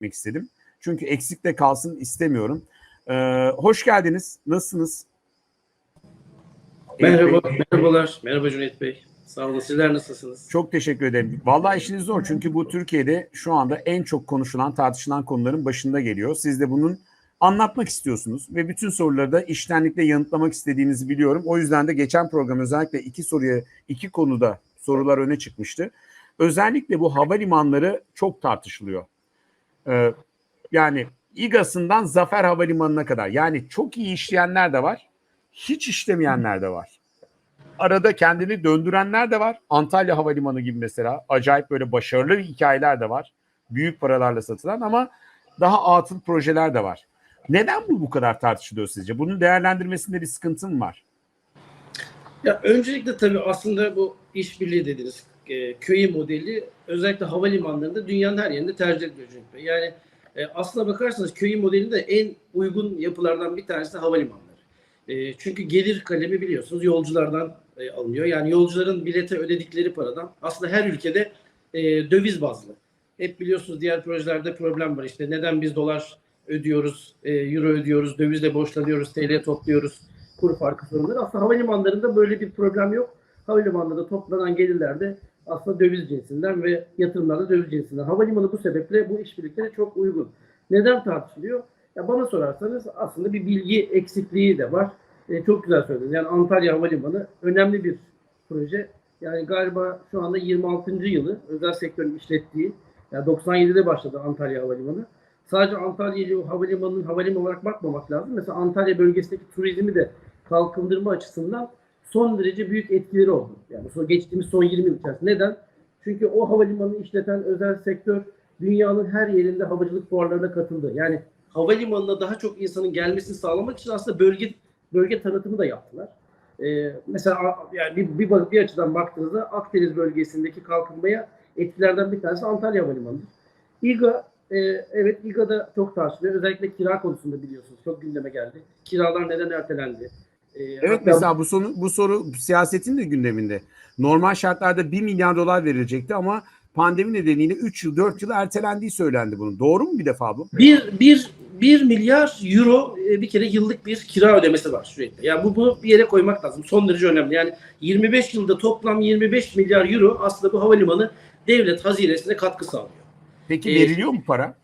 etmek istedim. Çünkü eksik de kalsın istemiyorum. Ee, hoş geldiniz. Nasılsınız? Merhaba, Bey, merhabalar. Merhaba Cüneyt Bey. Sağ olun. Sizler nasılsınız? Çok teşekkür ederim. Vallahi işiniz zor çünkü bu Türkiye'de şu anda en çok konuşulan, tartışılan konuların başında geliyor. Siz de bunun anlatmak istiyorsunuz ve bütün soruları da iştenlikle yanıtlamak istediğinizi biliyorum. O yüzden de geçen program özellikle iki soruya, iki konuda sorular öne çıkmıştı. Özellikle bu havalimanları çok tartışılıyor. Ee, yani İGA'sından Zafer Havalimanı'na kadar. Yani çok iyi işleyenler de var, hiç işlemeyenler de var. Arada kendini döndürenler de var. Antalya Havalimanı gibi mesela acayip böyle başarılı hikayeler de var. Büyük paralarla satılan ama daha atıl projeler de var. Neden bu bu kadar tartışılıyor sizce? Bunun değerlendirmesinde bir sıkıntı mı var? Ya öncelikle tabii aslında bu işbirliği dediğiniz e, köyü modeli özellikle havalimanlarında dünyanın her yerinde tercih ediliyor Cüneyt. Yani e, aslına bakarsanız köyü modelinde en uygun yapılardan bir tanesi havalimanları. E, çünkü gelir kalemi biliyorsunuz yolculardan e, alınıyor. Yani yolcuların bilete ödedikleri paradan aslında her ülkede e, döviz bazlı. Hep biliyorsunuz diğer projelerde problem var. İşte neden biz dolar ödüyoruz, e, euro ödüyoruz, dövizle borçlanıyoruz, TL topluyoruz, kur farkı sorunları. Aslında havalimanlarında böyle bir problem yok. Havalimanlarında toplanan gelirler de aslında döviz cinsinden ve yatırımlar da döviz cinsinden. Havalimanı bu sebeple bu işbirlikleri çok uygun. Neden tartışılıyor? Ya bana sorarsanız aslında bir bilgi eksikliği de var. E, çok güzel söylediniz. Yani Antalya Havalimanı önemli bir proje. Yani galiba şu anda 26. yılı özel sektörün işlettiği. Yani 97'de başladı Antalya Havalimanı. Sadece Antalya Havalimanı'nın havalimanı olarak bakmamak lazım. Mesela Antalya bölgesindeki turizmi de kalkındırma açısından son derece büyük etkileri oldu. Yani son, geçtiğimiz son 20 yıl içerisinde. Neden? Çünkü o havalimanını işleten özel sektör dünyanın her yerinde havacılık fuarlarına katıldı. Yani havalimanına daha çok insanın gelmesini sağlamak için aslında bölge bölge tanıtımı da yaptılar. Ee, mesela yani bir, bir, bir açıdan baktığınızda Akdeniz bölgesindeki kalkınmaya etkilerden bir tanesi Antalya Havalimanı'dır. İGA e, evet İGA'da çok tartışılıyor. Özellikle kira konusunda biliyorsunuz. Çok gündeme geldi. Kiralar neden ertelendi? Ee, Evet hatta- mesela bu soru, bu soru siyasetin de gündeminde. Normal şartlarda 1 milyar dolar verilecekti ama pandemi nedeniyle 3 yıl 4 yıl ertelendiği söylendi bunun. Doğru mu bir defa bu? Bir, bir, bir milyar euro e, bir kere yıllık bir kira ödemesi var sürekli. Yani bu, bunu bir yere koymak lazım. Son derece önemli. Yani 25 yılda toplam 25 milyar euro aslında bu havalimanı devlet hazinesine katkı sağlıyor. Peki Ee, veriliyor mu para?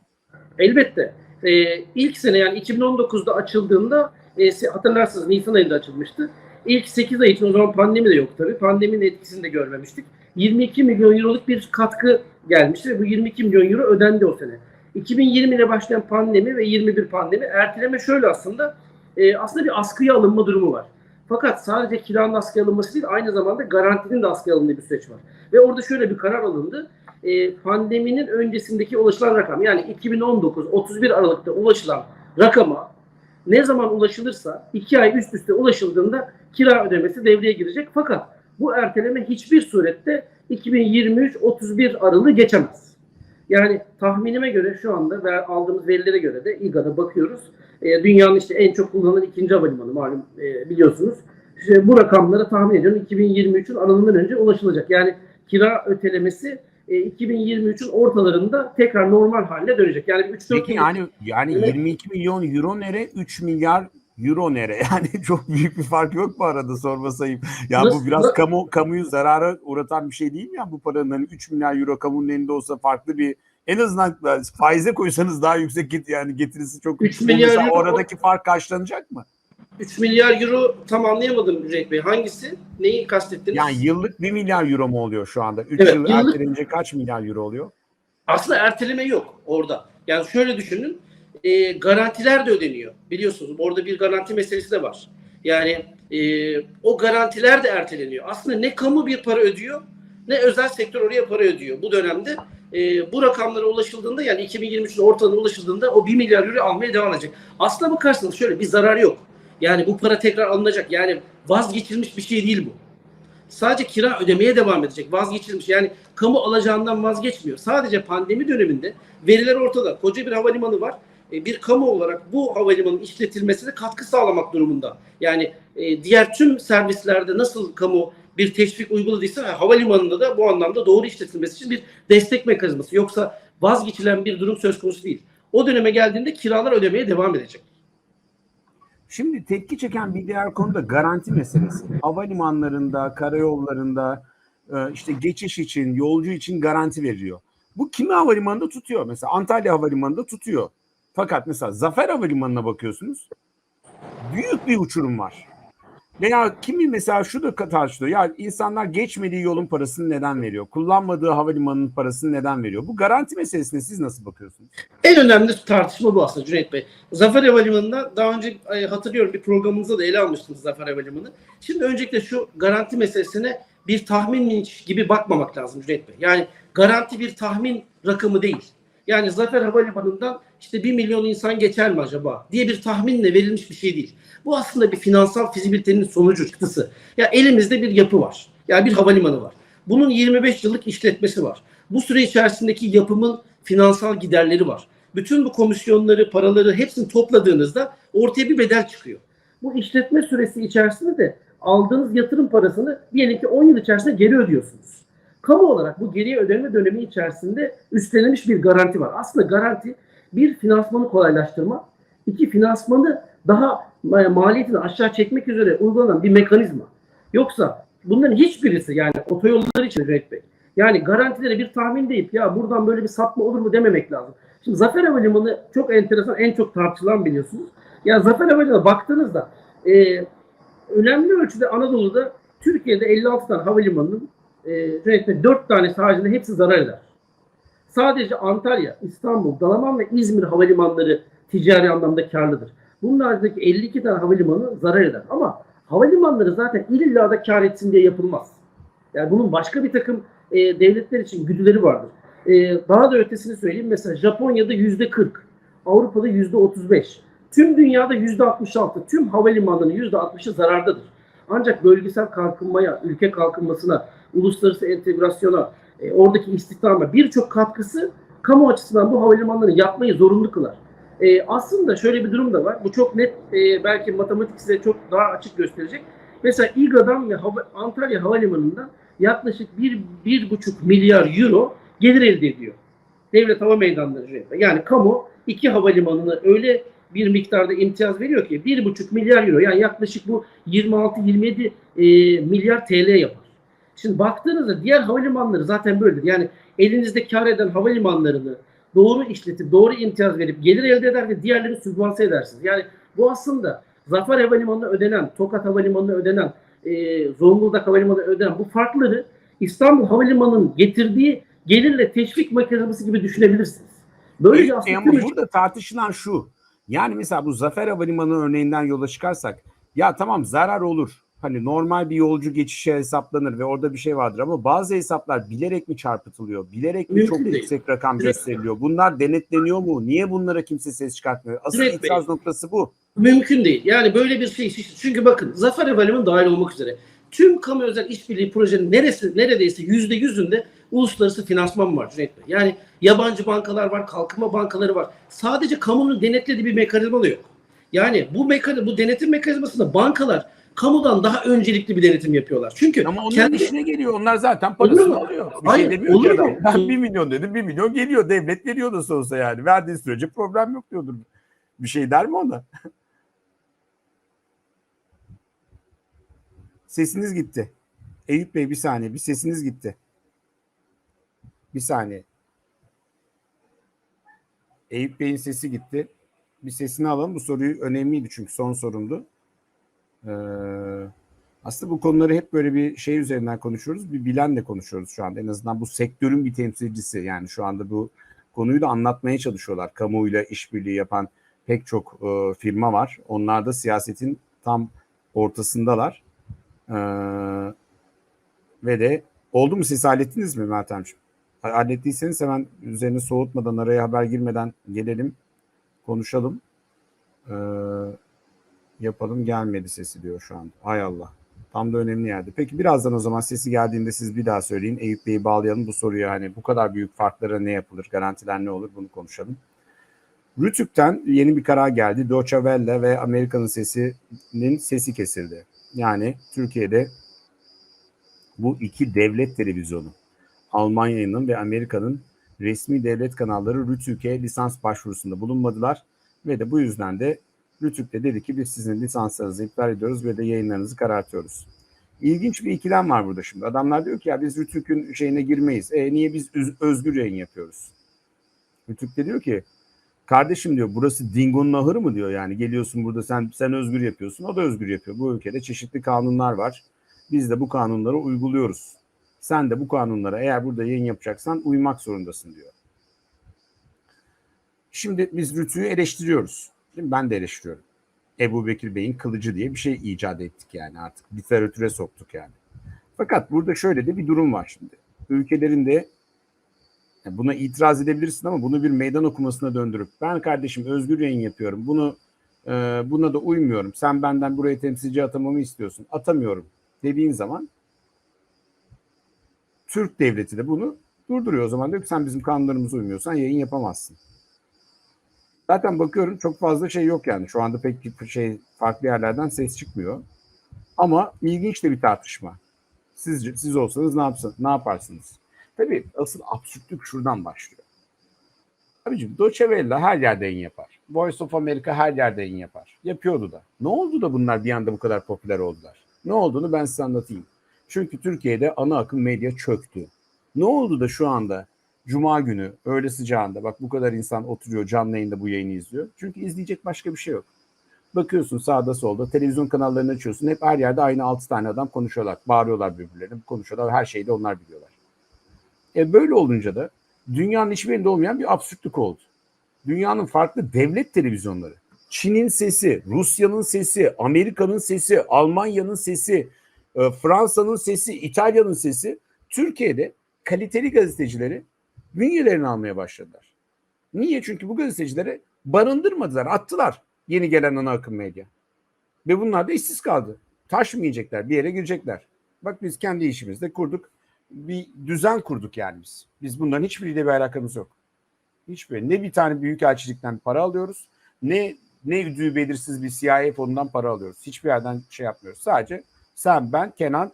Elbette. Ee, ilk sene yani 2019'da açıldığında e, hatırlarsınız Nisan ayında açılmıştı. İlk 8 ay için o zaman pandemi de yok tabii. Pandeminin etkisini de görmemiştik. 22 milyon euroluk bir katkı gelmişti ve bu 22 milyon euro ödendi o sene. 2020 ile başlayan pandemi ve 21 pandemi erteleme şöyle aslında e, aslında bir askıya alınma durumu var. Fakat sadece kiranın askıya alınması değil aynı zamanda garantinin de askıya alındığı bir süreç var. Ve orada şöyle bir karar alındı. E, pandeminin öncesindeki ulaşılan rakam yani 2019 31 Aralık'ta ulaşılan rakama ne zaman ulaşılırsa 2 ay üst üste ulaşıldığında kira ödemesi devreye girecek. Fakat bu erteleme hiçbir surette 2023-31 Aralık'ı geçemez. Yani tahminime göre şu anda ve aldığımız verilere göre de İGA'da bakıyoruz. E, dünyanın işte en çok kullanılan ikinci havalimanı malum e, biliyorsunuz. İşte bu rakamlara tahmin ediyorum 2023'ün aralığından önce ulaşılacak. Yani kira ötelemesi 2023'ün ortalarında tekrar normal haline dönecek. Yani 3-4 Peki yani yani Evet. 22 milyon euro nere 3 milyar euro nere? Yani çok büyük bir fark yok mu arada sorma sayayım. Ya Nasıl- bu biraz na- kamu kamuyu zarara uğratan bir şey değil mi ya bu paranın hani 3 milyar euro kamunun elinde olsa farklı bir en azından faize koysanız daha yüksek get yani getirisi çok Üç Bu milyar mesela euro- oradaki fark karşılanacak mı? 3 milyar euro tam anlayamadım Cüneyt Bey. Hangisi? Neyi kastettiniz? Yani yıllık 1 milyar euro mu oluyor şu anda? 3 Evet, yıl yıllık- ertelenince kaç milyar euro oluyor? Aslında erteleme yok orada. Yani şöyle düşünün. e, garantiler de ödeniyor. Biliyorsunuz orada bir garanti meselesi de var. Yani e, o garantiler de erteleniyor. Aslında ne kamu bir para ödüyor ne özel sektör oraya para ödüyor. Bu dönemde e, bu rakamlara ulaşıldığında yani 2023'ün ortalığına ulaşıldığında o 1 milyar euro almaya devam edecek. Aslına bakarsanız şöyle bir zarar yok. Yani bu para tekrar alınacak. Yani vazgeçilmiş bir şey değil bu. Sadece kira ödemeye devam edecek. Vazgeçilmiş. Yani kamu alacağından vazgeçmiyor. Sadece pandemi döneminde veriler ortada. Koca bir havalimanı var. E, Bir kamu olarak bu havalimanının işletilmesine katkı sağlamak durumunda. Yani e, diğer tüm servislerde nasıl kamu bir teşvik uyguladıysa havalimanında da bu anlamda doğru işletilmesi için bir destek mekanizması. Yoksa vazgeçilen bir durum söz konusu değil. O döneme geldiğinde kiralar ödemeye devam edecek. Şimdi tepki çeken bir diğer konu da garanti meselesi. Havalimanlarında, karayollarında e, işte geçiş için, yolcu için garanti veriliyor. Bu kimi havalimanında tutuyor? Mesela Antalya Havalimanı'nda tutuyor. Fakat mesela Zafer Havalimanı'na bakıyorsunuz. Büyük bir uçurum var. Veya kimi mesela şu da tartışılıyor. Ya insanlar geçmediği yolun parasını neden veriyor? Kullanmadığı havalimanının parasını neden veriyor? Bu garanti meselesine siz nasıl bakıyorsunuz? En önemli tartışma bu aslında Cüneyt Bey. Zafer Havalimanı'nda daha önce hatırlıyorum bir programımızda da ele almıştınız Zafer Havalimanı. Şimdi öncelikle şu garanti meselesine bir tahminmiş gibi bakmamak lazım Cüneyt Bey. Yani garanti bir tahmin rakamı değil. Yani Zafer Havalimanı'ndan işte 1 milyon insan geçer mi acaba diye bir tahminle verilmiş bir şey değil. Bu aslında bir finansal fizibilitenin sonucu çıktısı. Ya elimizde bir yapı var. Yani bir havalimanı var. Bunun 25 yıllık işletmesi var. Bu süre içerisindeki yapımın finansal giderleri var. Bütün bu komisyonları, paraları hepsini topladığınızda ortaya bir bedel çıkıyor. Bu işletme süresi içerisinde de aldığınız yatırım parasını diyelim ki 10 yıl içerisinde geri ödüyorsunuz. Kamu olarak bu geriye ödeme dönemi içerisinde üstlenilmiş bir garanti var. Aslında garanti bir finansmanı kolaylaştırma, iki finansmanı daha e, maliyetini aşağı çekmek üzere uygulanan bir mekanizma. Yoksa bunların hiçbirisi yani otoyollar için Cüneyt Bey. Yani garantilere bir tahmin deyip ya buradan böyle bir sapma olur mu dememek lazım. Şimdi Zafer Havalimanı çok enteresan, en çok tartışılan biliyorsunuz. Ya Zafer Havalimanı'na baktığınızda e, önemli ölçüde Anadolu'da Türkiye'de 56 tane havalimanının e, Cüneyt Bey 4 tanesi haricinde hepsi zarar eder. Sadece Antalya, İstanbul, Dalaman ve İzmir havalimanları ticari anlamda karlıdır. Bunun haricindeki 52 tane havalimanı zarar eder. Ama havalimanları zaten illa da kar etsin diye yapılmaz. Yani bunun başka bir takım e, devletler için güdüleri vardır. E, daha da ötesini söyleyeyim. Mesela Japonya'da yüzde 40, Avrupa'da yüzde 35, tüm dünyada yüzde 66, tüm havalimanlarının yüzde 60'ı zarardadır. Ancak bölgesel kalkınmaya, ülke kalkınmasına, uluslararası entegrasyona, e, oradaki istihdama birçok katkısı kamu açısından bu havalimanlarını yapmayı zorunlu kılar. E, aslında şöyle bir durum da var. Bu çok net, e, belki matematik size çok daha açık gösterecek. Mesela İGA'dan ve Hava- Antalya Havalimanı'ndan yaklaşık 1-1,5 milyar euro gelir elde ediyor. Devlet Hava Meydanları. Yani kamu iki havalimanına öyle bir miktarda imtiyaz veriyor ki 1,5 milyar euro yani yaklaşık bu 26-27 e, milyar TL yapar. Şimdi baktığınızda diğer havalimanları zaten böyledir. Yani elinizde kar eden havalimanlarını doğru işletip doğru imtiyaz verip gelir elde eder ve diğerlerini sübvanse edersiniz. Yani bu aslında Zafer Havalimanı'na ödenen, Tokat Havalimanı'na ödenen, e, Zonguldak Havalimanı'na ödenen bu farkları İstanbul Havalimanı'nın getirdiği gelirle teşvik mekanizması gibi düşünebilirsiniz. Böylece E, aslında ama burada tartışılan şu. Yani mesela bu Zafer Havalimanı örneğinden yola çıkarsak ya tamam zarar olur. Hani normal bir yolcu geçişe hesaplanır ve orada bir şey vardır ama bazı hesaplar bilerek mi çarpıtılıyor? Bilerek mi Mümkün çok değil. yüksek rakam Direkt- gösteriliyor? Bunlar denetleniyor mu? Niye bunlara kimse ses çıkartmıyor? Asıl Direkt itiraz noktası bu. Mümkün değil. Yani böyle bir şey. Çünkü bakın Zafer Havalimanı dahil olmak üzere tüm kamu özel işbirliği projenin neresi neredeyse yüzde yüzünde uluslararası finansman var Cüneyt Bey. Yani yabancı bankalar var, kalkınma bankaları var. Sadece kamunun denetlediği bir mekanizma da yok. Yani bu mekanizma, bu denetim mekanizmasında bankalar kamudan daha öncelikli bir denetim yapıyorlar. Çünkü Ama onların kendi işine geliyor. Onlar zaten parasını alıyor. Bir Hayır, şey olur mu? adam. Ben 1 milyon dedim. 1 milyon geliyor. Devlet veriyor da olsa yani. Verdiği sürece problem yok diyordur. Bir şey der mi ona? Sesiniz gitti. Eyüp Bey bir saniye. Bir sesiniz gitti. Bir saniye. Eyüp Bey'in sesi gitti. Bir sesini alalım. Bu soruyu önemliydi çünkü son sorumdu. Ee, aslında bu konuları hep böyle bir şey üzerinden konuşuyoruz. Bir bilenle konuşuyoruz şu anda. En azından bu sektörün bir temsilcisi. Yani şu anda bu konuyu da anlatmaya çalışıyorlar. Kamuyla işbirliği yapan pek çok e, firma var. Onlar da siyasetin tam ortasındalar. Ee, ve de oldu mu siz hallettiniz mi Meltemciğim? Hallettiyseniz hemen üzerine soğutmadan araya haber girmeden gelelim konuşalım. Ee, yapalım gelmedi sesi diyor şu anda. Hay Allah. Tam da önemli yerde. Peki birazdan o zaman sesi geldiğinde siz bir daha söyleyin. Eyüp Bey'i bağlayalım bu soruya. Hani bu kadar büyük farklara ne yapılır? Garantiler ne olur? Bunu konuşalım. Rütük'ten yeni bir karar geldi. Deutsche Welle ve Amerika'nın sesinin sesi kesildi. Yani Türkiye'de bu iki devlet televizyonu Almanya'nın ve Amerika'nın resmi devlet kanalları Rütük'e lisans başvurusunda bulunmadılar ve de bu yüzden de Rütük de dedi ki biz sizin lisanslarınızı iptal ediyoruz ve de yayınlarınızı karartıyoruz. İlginç bir ikilem var burada şimdi. Adamlar diyor ki ya biz Rütük'ün şeyine girmeyiz. E niye biz öz- özgür yayın yapıyoruz? Rütük de diyor ki kardeşim diyor burası Dingo'nun ahırı mı diyor yani geliyorsun burada sen sen özgür yapıyorsun o da özgür yapıyor. Bu ülkede çeşitli kanunlar var. Biz de bu kanunları uyguluyoruz. Sen de bu kanunlara eğer burada yayın yapacaksan uymak zorundasın diyor. Şimdi biz Rütü'yü eleştiriyoruz. Mi? Ben de eleştiriyorum. Ebu Bekir Bey'in kılıcı diye bir şey icat ettik yani artık. Literatüre soktuk yani. Fakat burada şöyle de bir durum var şimdi. Ülkelerinde yani buna itiraz edebilirsin ama bunu bir meydan okumasına döndürüp ben kardeşim özgür yayın yapıyorum. Bunu e, buna da uymuyorum. Sen benden buraya temsilci atamamı istiyorsun. Atamıyorum dediğin zaman Türk devleti de bunu durduruyor. O zaman diyor ki sen bizim kanunlarımıza uymuyorsan yayın yapamazsın. Zaten bakıyorum çok fazla şey yok yani. Şu anda pek şey farklı yerlerden ses çıkmıyor. Ama ilginç de bir tartışma. Sizce siz olsanız ne yapsın, ne yaparsınız? Tabii asıl absürtlük şuradan başlıyor. Abicim Deutsche Welle her yerde yayın yapar. Voice of America her yerde yayın yapar. Yapıyordu da. Ne oldu da bunlar bir anda bu kadar popüler oldular? Ne olduğunu ben size anlatayım. Çünkü Türkiye'de ana akım medya çöktü. Ne oldu da şu anda Cuma günü öğle sıcağında bak bu kadar insan oturuyor canlı yayında bu yayını izliyor. Çünkü izleyecek başka bir şey yok. Bakıyorsun sağda solda televizyon kanallarını açıyorsun. Hep her yerde aynı 6 tane adam konuşuyorlar. Bağırıyorlar birbirlerine konuşuyorlar. Her şeyi de onlar biliyorlar. E böyle olunca da dünyanın hiçbir yerinde olmayan bir absürtlük oldu. Dünyanın farklı devlet televizyonları. Çin'in sesi, Rusya'nın sesi, Amerika'nın sesi, Almanya'nın sesi, e, Fransa'nın sesi, İtalya'nın sesi Türkiye'de kaliteli gazetecileri bünyelerine almaya başladılar. Niye? Çünkü bu gazetecileri barındırmadılar, attılar yeni gelen ana akım medya. Ve bunlar da işsiz kaldı. Taşmayacaklar, bir yere girecekler. Bak biz kendi işimizde kurduk. Bir düzen kurduk yani biz. Biz bunların hiçbiriyle bir alakamız yok. Hiçbir. Ne bir tane büyükelçilikten para alıyoruz, ne ne üdüğü belirsiz bir CIA fonundan para alıyoruz. Hiçbir yerden şey yapmıyoruz. Sadece sen, ben, Kenan,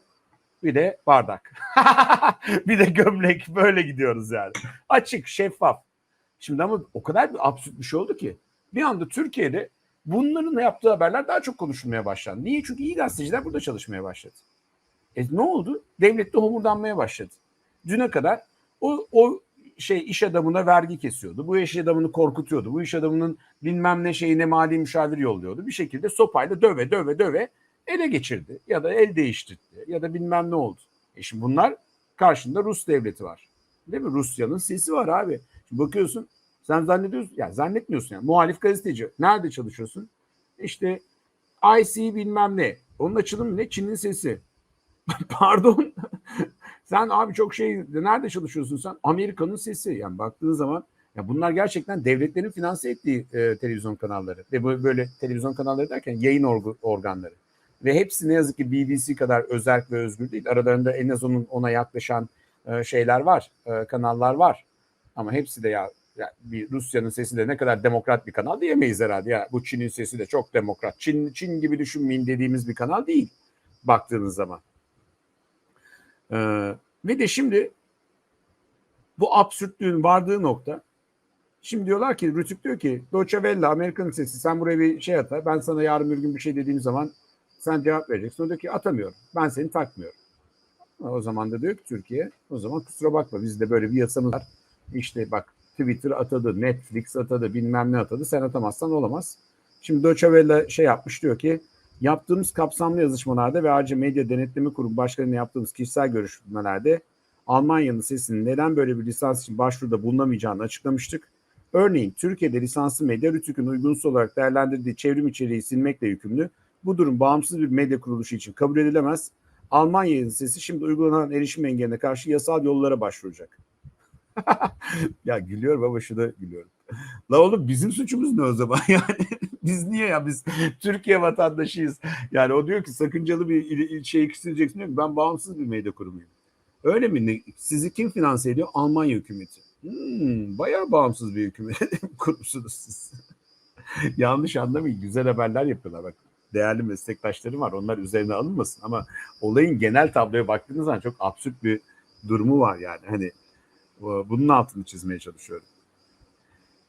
bir de bardak. bir de gömlek böyle gidiyoruz yani. Açık, şeffaf. Şimdi ama o kadar bir absürt bir şey oldu ki bir anda Türkiye'de bunların yaptığı haberler daha çok konuşulmaya başlandı. Niye? Çünkü iyi gazeteciler burada çalışmaya başladı. E ne oldu? Devlet de homurdanmaya başladı. Düne kadar o, o şey iş adamına vergi kesiyordu. Bu iş adamını korkutuyordu. Bu iş adamının bilmem ne şeyine mali müşavir yolluyordu. Bir şekilde sopayla döve döve döve ele geçirdi. Ya da el değiştirdi. Ya da bilmem ne oldu. E şimdi bunlar karşında Rus devleti var. Değil mi? Rusya'nın sesi var abi. Şimdi bakıyorsun sen zannediyorsun, ya zannetmiyorsun yani. Muhalif gazeteci. Nerede çalışıyorsun? İşte IC bilmem ne. Onun açılımı ne? Çin'in sesi. Pardon. sen abi çok şey nerede çalışıyorsun sen? Amerika'nın sesi. Yani baktığın zaman ya bunlar gerçekten devletlerin finanse ettiği e, televizyon kanalları ve böyle, televizyon kanalları derken yayın orgu, organları. Ve hepsi ne yazık ki BBC kadar özerk ve özgür değil. Aralarında en az onun ona yaklaşan e, şeyler var, e, kanallar var. Ama hepsi de ya yani bir Rusya'nın sesi de ne kadar demokrat bir kanal diyemeyiz herhalde. Ya bu Çin'in sesi de çok demokrat. Çin Çin gibi düşünmeyin dediğimiz bir kanal değil baktığınız zaman. Ee, ve de şimdi bu absürtlüğün vardığı nokta şimdi diyorlar ki Rütük diyor ki Deutsche Welle Amerika'nın sesi sen buraya bir şey ata ben sana yarın bir gün bir şey dediğim zaman sen cevap vereceksin. O diyor ki atamıyorum. Ben seni takmıyorum. O zaman da diyor ki Türkiye o zaman kusura bakma bizde böyle bir yasamız var. İşte bak Twitter atadı, Netflix atadı, bilmem ne atadı. Sen atamazsan olamaz. Şimdi Welle şey yapmış diyor ki yaptığımız kapsamlı yazışmalarda ve ayrıca Medya Denetleme Kurumu Başkanı'na yaptığımız kişisel görüşmelerde Almanya'nın sesinin neden böyle bir lisans için başvuruda bulunamayacağını açıklamıştık. Örneğin Türkiye'de lisanslı medya Rütük'ün uygunsuz olarak değerlendirdiği çevrim içeriği silmekle yükümlü. Bu durum bağımsız bir medya kuruluşu için kabul edilemez. Almanya'nın sesi şimdi uygulanan erişim engeline karşı yasal yollara başvuracak. ya gülüyorum ama şuna gülüyorum. La oğlum bizim suçumuz ne o zaman yani? biz niye ya biz Türkiye vatandaşıyız. Yani o diyor ki sakıncalı bir şey isteyeceksin diyor ki ben bağımsız bir medya kurumuyum. Öyle mi? Sizi kim finanse ediyor? Almanya hükümeti. Hmm, bayağı bağımsız bir hükümet kurmuşsunuz siz. Yanlış anlamayın. Güzel haberler yapıyorlar bak. Değerli meslektaşlarım var. Onlar üzerine alınmasın ama olayın genel tabloya baktığınız zaman çok absürt bir durumu var yani. Hani Ee, Bunun altını çizmeye çalışıyorum.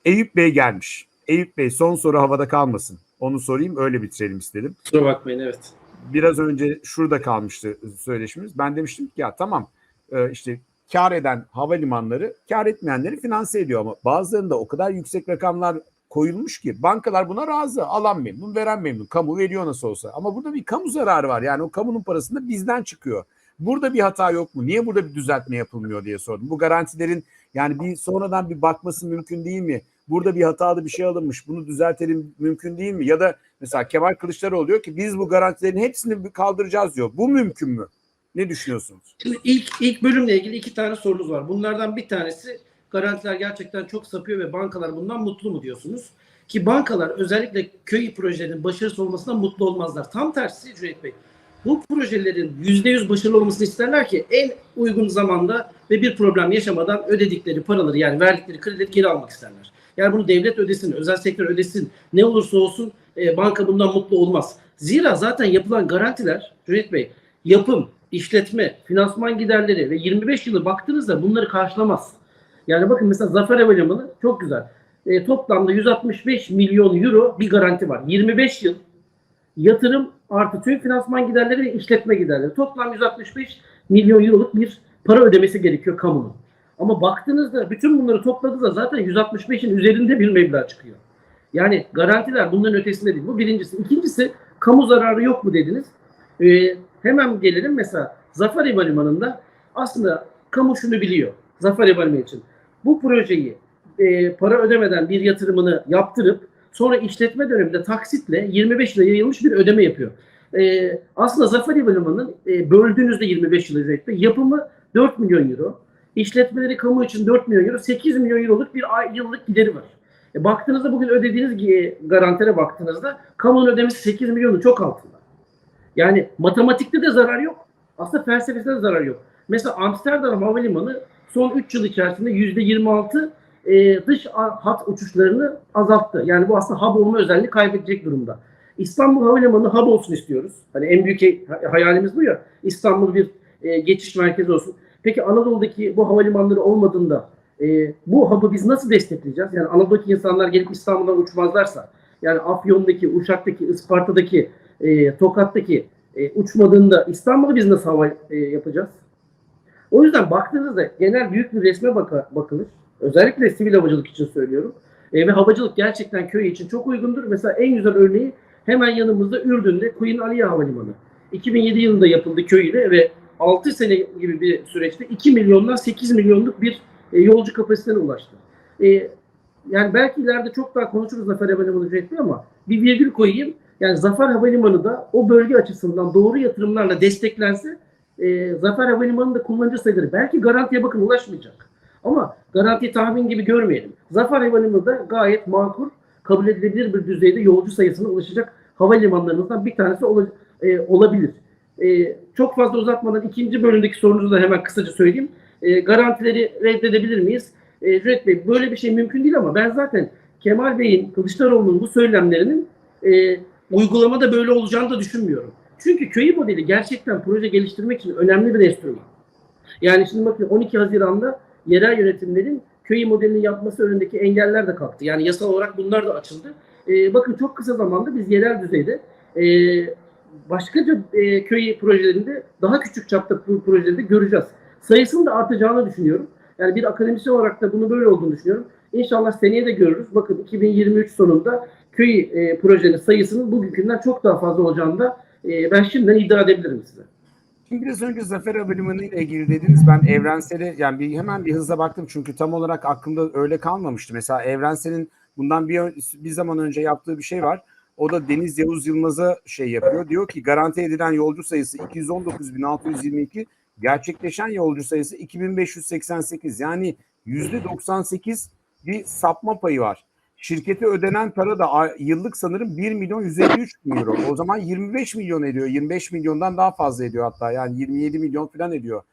Eyüp Bey gelmiş. Eyüp Bey son soru havada kalmasın. Onu sorayım öyle bitirelim istedim. Kusura bakmayın evet. Biraz önce şurada kalmıştı söyleşimiz. Ben demiştim ki ya tamam e, işte kar eden havalimanları kar etmeyenleri finanse ediyor ama bazılarında o kadar yüksek rakamlar koyulmuş ki bankalar buna razı. Alan memnun, veren memnun. Kamu veriyor nasıl olsa. Ama burada bir kamu zararı var. Yani o kamunun parası da bizden çıkıyor. Burada bir hata yok mu? Niye burada bir düzeltme yapılmıyor diye sordum. Bu garantilerin yani bir sonradan bir bakması mümkün değil mi? Burada bir hatalı bir şey alınmış. Bunu düzeltelim mümkün değil mi? Ya da mesela Kemal Kılıçdaroğlu diyor ki biz bu garantilerin hepsini kaldıracağız diyor. Bu mümkün mü? Ne düşünüyorsunuz? Şimdi ilk ilk bölümle ilgili iki tane sorunuz var. Bunlardan bir tanesi garantiler gerçekten çok sapıyor ve bankalar bundan mutlu mu diyorsunuz? Ki bankalar özellikle köy projelerinin başarısız olmasından mutlu olmazlar. Tam tersi Cüneyt Bey. Bu projelerin %100 başarılı olmasını isterler ki en uygun zamanda ve bir problem yaşamadan ödedikleri paraları yani verdikleri kredileri geri almak isterler. Yani bunu devlet ödesin, özel sektör ödesin, ne olursa olsun e, banka bundan mutlu olmaz. Zira zaten yapılan garantiler Cüneyt Bey yapım, işletme, finansman giderleri ve 25 yılı baktığınızda bunları karşılamaz. Yani bakın mesela Zafer Havalimanı çok güzel. E, toplamda 165 milyon euro bir garanti var. 25 yıl yatırım artı tüm finansman giderleri ve işletme giderleri. Toplam 165 milyon euroluk bir para ödemesi gerekiyor kamunun. Ama baktığınızda bütün bunları topladığınızda zaten 165'in üzerinde bir meblağ çıkıyor. Yani garantiler bunların ötesinde değil. Bu birincisi. İkincisi kamu zararı yok mu dediniz. Ee, hemen gelelim mesela Zafer Havalimanı'nda aslında kamu şunu biliyor. Zafer Havalimanı için. Bu projeyi e, para ödemeden bir yatırımını yaptırıp sonra işletme döneminde taksitle 25 yıla yayılmış bir ödeme yapıyor. E, aslında Zafer Havalimanı'nın e, böldüğünüzde 25 yıl üzerinde yapımı 4 milyon euro. İşletmeleri kamu için 4 milyon euro, 8 milyon euroluk bir ay, yıllık gideri var. E, baktığınızda bugün ödediğiniz garantilere baktığınızda kamunun ödemesi 8 milyonun çok altında. Yani matematikte de zarar yok. Aslında felsefesinde de zarar yok. Mesela Amsterdam Havalimanı son 3 yıl içerisinde %26 e, dış hat uçuşlarını azalttı. Yani bu aslında hub olma özelliğini kaybedecek durumda. İstanbul Havalimanı hub olsun istiyoruz. Hani en büyük hayalimiz bu ya. İstanbul bir e, geçiş merkezi olsun. Peki Anadolu'daki bu havalimanları olmadığında e, bu hub'ı biz nasıl destekleyeceğiz? Yani Anadolu'daki insanlar gelip İstanbul'dan uçmazlarsa, yani Afyon'daki, Uşak'taki, Isparta'daki, e, Tokat'taki e, uçmadığında İstanbul'u biz nasıl hava e, yapacağız? O yüzden baktığınızda genel büyük bir resme baka, bakılır. Özellikle sivil havacılık için söylüyorum. E, ve havacılık gerçekten köy için çok uygundur. Mesela en güzel örneği hemen yanımızda Ürdün'de Queen Aliye Havalimanı. 2007 yılında yapıldı köy ve 6 sene gibi bir süreçte 2 milyondan 8 milyonluk bir e, yolcu kapasitesine ulaştı. E, yani belki ileride çok daha konuşuruz Zafer Havalimanı ücretli ama bir virgül koyayım. Yani Zafer Havalimanı da o bölge açısından doğru yatırımlarla desteklense e, Zafer Havalimanı'nda kullanıcı sayıları belki garantiye bakın ulaşmayacak. Ama garanti tahmin gibi görmeyelim. Zafer Havalimanı da gayet makul, kabul edilebilir bir düzeyde yolcu sayısına ulaşacak havalimanlarımızdan bir tanesi ol, e, olabilir. E, çok fazla uzatmadan ikinci bölümdeki sorunuzu da hemen kısaca söyleyeyim. E, garantileri reddedebilir miyiz? E, Cüret Bey böyle bir şey mümkün değil ama ben zaten Kemal Bey'in, Kılıçdaroğlu'nun bu söylemlerinin e, uygulamada böyle olacağını da düşünmüyorum. Çünkü köy modeli gerçekten proje geliştirmek için önemli bir enstrüman. Yani şimdi bakın 12 Haziran'da yerel yönetimlerin köy modelini yapması önündeki engeller de kalktı. Yani yasal olarak bunlar da açıldı. E, bakın çok kısa zamanda biz yerel düzeyde e, başkaca e, köy projelerinde daha küçük çapta projelerde göreceğiz. Sayısının da artacağını düşünüyorum. Yani bir akademisyen olarak da bunu böyle olduğunu düşünüyorum. İnşallah seneye de görürüz. Bakın 2023 sonunda köy e, projenin sayısının bugünkünden çok daha fazla olacağını da e, ben şimdiden iddia edebilirim size. Şimdi biraz önce Zafer Havalimanı ile ilgili dediniz. Ben Evrensel'e yani bir, hemen bir hızla baktım çünkü tam olarak aklımda öyle kalmamıştı. Mesela Evrensel'in bundan bir, bir zaman önce yaptığı bir şey var. O da Deniz Yavuz Yılmaz'a şey yapıyor. Diyor ki garanti edilen yolcu sayısı 219.622, gerçekleşen yolcu sayısı 2588. Yani %98 bir sapma payı var. Şirkete ödenen para da yıllık sanırım 1 milyon 153 bin euro. O zaman 25 milyon ediyor. 25 milyondan daha fazla ediyor hatta. Yani 27 milyon falan ediyor.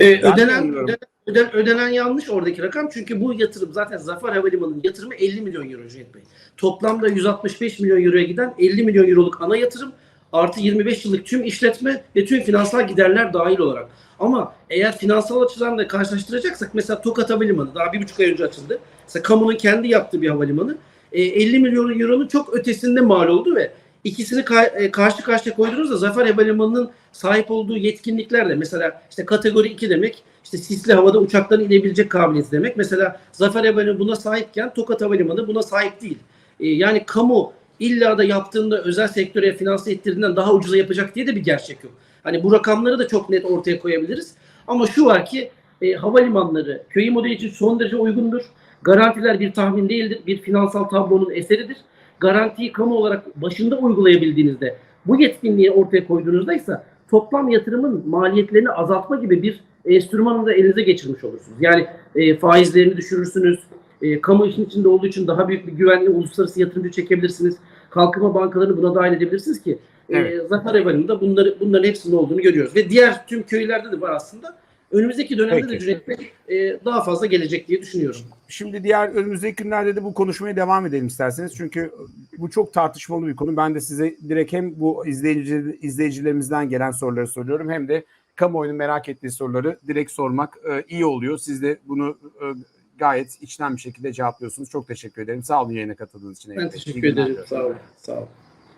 Ee, ödenen, ödenen, ödenen, ödenen yanlış oradaki rakam. Çünkü bu yatırım zaten Zafer Havalimanı'nın yatırımı 50 milyon euro Cüneyt Bey. Toplamda 165 milyon euroya giden 50 milyon euroluk ana yatırım artı 25 yıllık tüm işletme ve tüm finansal giderler dahil olarak. Ama eğer finansal açıdan da karşılaştıracaksak mesela Tokat Havalimanı daha bir buçuk ay önce açıldı. Mesela kamunun kendi yaptığı bir havalimanı. E, 50 milyon euronun çok ötesinde mal oldu ve ikisini e, karşı karşıya koyduğunuzda Zafer Havalimanı'nın sahip olduğu yetkinlikler de mesela işte kategori 2 demek işte sisli havada uçakların inebilecek kabiliyeti demek. Mesela Zafer Havalimanı buna sahipken Tokat Havalimanı buna sahip değil. E, yani kamu illa da yaptığında özel sektöre finanse ettirdiğinden daha ucuza yapacak diye de bir gerçek yok. Hani bu rakamları da çok net ortaya koyabiliriz. Ama şu var ki e, havalimanları köyü modeli için son derece uygundur. Garantiler bir tahmin değildir. Bir finansal tablonun eseridir. Garantiyi kamu olarak başında uygulayabildiğinizde bu yetkinliği ortaya koyduğunuzda ise toplam yatırımın maliyetlerini azaltma gibi bir enstrümanı da elinize geçirmiş olursunuz. Yani e, faizlerini düşürürsünüz. E, kamu işin içinde olduğu için daha büyük bir güvenli uluslararası yatırımcı çekebilirsiniz. Kalkınma bankalarını buna dahil edebilirsiniz ki Evet. e, Zafer Havalimanı'nda bunları, bunların hepsinde olduğunu görüyoruz. Ve diğer tüm köylerde de var aslında. Önümüzdeki dönemde de Peki. Cüneyt Bey e, daha fazla gelecek diye düşünüyorum. Şimdi diğer önümüzdeki günlerde de bu konuşmaya devam edelim isterseniz. Çünkü bu çok tartışmalı bir konu. Ben de size direkt hem bu izleyici, izleyicilerimizden gelen soruları soruyorum hem de kamuoyunun merak ettiği soruları direkt sormak e, iyi oluyor. Siz de bunu e, gayet içten bir şekilde cevaplıyorsunuz. Çok teşekkür ederim. Sağ olun yayına katıldığınız için. Ben teşekkür ederim. Sağ olun. Sağ olun.